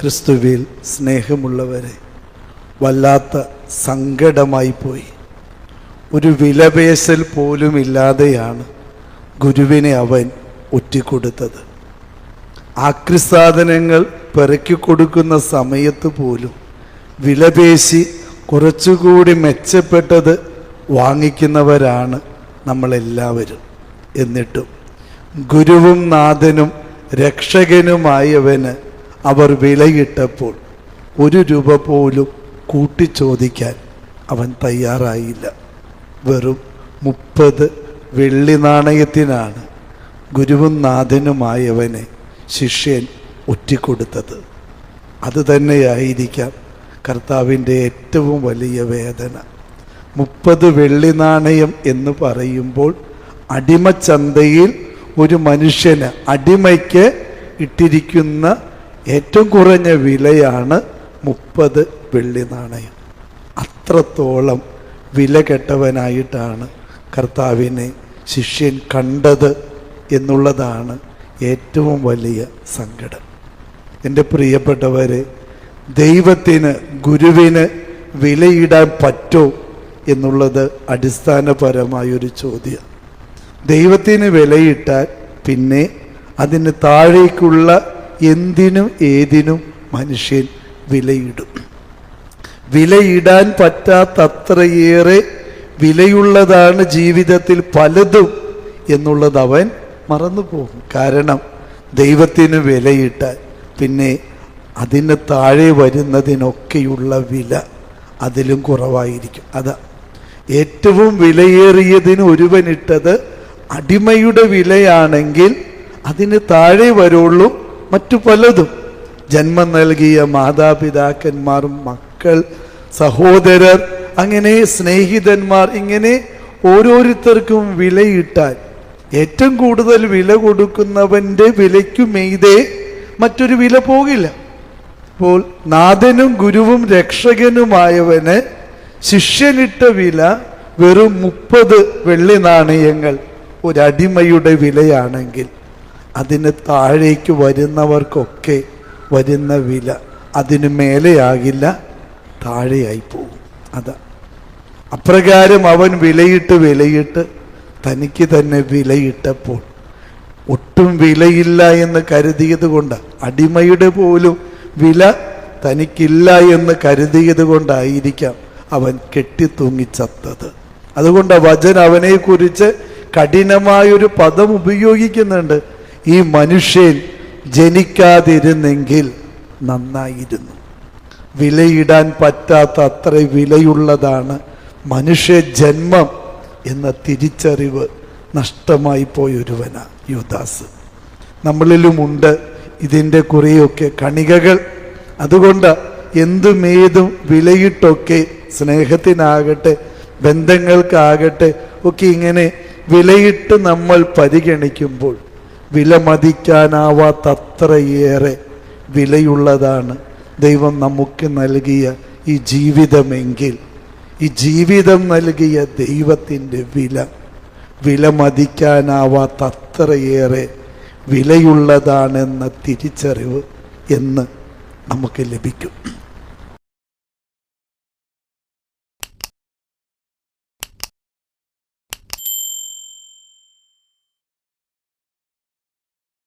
ക്രിസ്തുവിൽ സ്നേഹമുള്ളവരെ വല്ലാത്ത സങ്കടമായി പോയി. ഒരു വിലപേശൽ പോലും ഇല്ലാതെയാണ് ഗുരുവിനെ അവൻ ഒറ്റിക്കൊടുത്തത്. ആക്രിസാധനങ്ങൾ പെറുക്കിക്കൊടുക്കുന്ന സമയത്ത് പോലും വിലപേശി കുറച്ചുകൂടി മെച്ചപ്പെട്ടത് വാങ്ങിക്കുന്നവരാണ് നമ്മളെല്ലാവരും. എന്നിട്ടും ഗുരുവും നാഥനും രക്ഷകനുമായവന് അവർ വിലയിട്ടപ്പോൾ ഒരു രൂപ പോലും കൂട്ടിച്ചോദിക്കാൻ അവൻ തയ്യാറായില്ല. വെറും മുപ്പത് വെള്ളി നാണയത്തിനാണ് ഗുരുവും നാഥനുമായവനെ ശിഷ്യൻ ഒറ്റിക്കൊടുത്തത്. അതുതന്നെയായിരിക്കാം കർത്താവിന്റെ ഏറ്റവും വലിയ വേദന. മുപ്പത് വെള്ളി നാണയം എന്ന് പറയുമ്പോൾ അടിമച്ചന്തയിൽ ഒരു മനുഷ്യന് അടിമയ്ക്ക് ഇട്ടിരിക്കുന്ന ഏറ്റവും കുറഞ്ഞ വിലയാണ് മുപ്പത് വെള്ളി നാണയം. അത്രത്തോളം വില കെട്ടവനായിട്ടാണ് കർത്താവിനെ ശിഷ്യൻ കണ്ടത് എന്നുള്ളതാണ് ഏറ്റവും വലിയ സങ്കടം. എന്റെ പ്രിയപ്പെട്ടവരെ ദൈവത്തിന് ഗുരുവിന് വിലയിടാൻ പറ്റോ? എന്നുള്ളത് അടിസ്ഥാനപരമായൊരു ചോദ്യം. ദൈവത്തിന് വിലയിട്ടാൽ പിന്നെ അതിന് താഴേക്കുള്ള എന്തിനും ഏതിനും മനുഷ്യൻ വിലയിടും. വിലയിടാൻ പറ്റാത്തത്രയേറെ വിലയുള്ളതാണ് ജീവിതത്തിൽ പലതും എന്നുള്ളത് അവൻ മറന്നു പോകും കാരണം ദൈവത്തിന് വിലയിട്ടാൽ പിന്നെ അതിന് താഴെ വരുന്നതിനൊക്കെയുള്ള വില അതിലും കുറവായിരിക്കും. അതാ ഏറ്റവും വിലയേറിയതിന് ഒരുവനിട്ടത് അടിമയുടെ വിലയാണെങ്കിൽ അതിന് താഴെ വരുള്ളൂ മറ്റു പലതും. ജന്മം നൽകിയ മാതാപിതാക്കന്മാർ മക്കൾ സഹോദരർ അങ്ങനെ സ്നേഹിതന്മാർ ഇങ്ങനെ ഓരോരുത്തർക്കും വിലയിട്ടാൽ ഏറ്റവും കൂടുതൽ വില കൊടുക്കുന്നവന്റെ വിലയ്ക്കു മെയ്തേ മറ്റൊരു വില പോകില്ല. അപ്പോൾ നാഥനും ഗുരുവും രക്ഷകനുമായവന് ശിഷ്യനിട്ട വില വെറും മുപ്പത് വെള്ളി നാണയങ്ങൾ ഒരടിമയുടെ വിലയാണെങ്കിൽ അതിന് താഴേക്ക് വരുന്നവർക്കൊക്കെ വരുന്ന വില അതിന് മേലെയാകില്ല താഴെയായി പോകും. അതാ. അപ്രകാരം അവൻ വിലയിട്ട് വിലയിട്ട് തനിക്ക് തന്നെ വിലയിട്ടപ്പോൾ ഒട്ടും വിലയില്ല എന്ന് കരുതിയത് കൊണ്ട് അടിമയുടെ പോലും വില തനിക്കില്ല എന്ന് കരുതിയത് കൊണ്ടായിരിക്കാം അവൻ കെട്ടിത്തൂങ്ങി ചത്തത്. അതുകൊണ്ട് വചൻ അവനെക്കുറിച്ച് കഠിനമായൊരു പദം ഉപയോഗിക്കുന്നുണ്ട്. ഈ മനുഷ്യൻ ജനിക്കാതിരുന്നെങ്കിൽ നന്നായിരുന്നു. വിലയിടാൻ പറ്റാത്ത അത്ര വിലയുള്ളതാണ് മനുഷ്യ ജന്മം എന്ന തിരിച്ചറിവ് നഷ്ടമായി പോയൊരുവന യുദാസ്. നമ്മളിലുമുണ്ട് ഇതിന്റെ കുറേയൊക്കെ കണികകൾ. അതുകൊണ്ട് എന്തും ഏതും വിലയിട്ടൊക്കെ സ്നേഹത്തിനാകട്ടെ ബന്ധങ്ങൾക്കാകട്ടെ ഒക്കെ ഇങ്ങനെ വിലയിട്ട് നമ്മൾ പരിഗണിക്കുമ്പോൾ വിലമതിക്കാനാവാത്തത്രയേറെ വിലയുള്ളതാണ് ദൈവം നമുക്ക് നൽകിയ ഈ ജീവിതമെങ്കിൽ. ഈ ജീവിതം നൽകിയ ദൈവത്തിന്റെ വില. വിലമതിക്കാനാവാത്തത്രയേറെ വിലയുള്ളതാണെന്ന തിരിച്ചറിവ് എന്ന് നമുക്ക് ലഭിക്കും.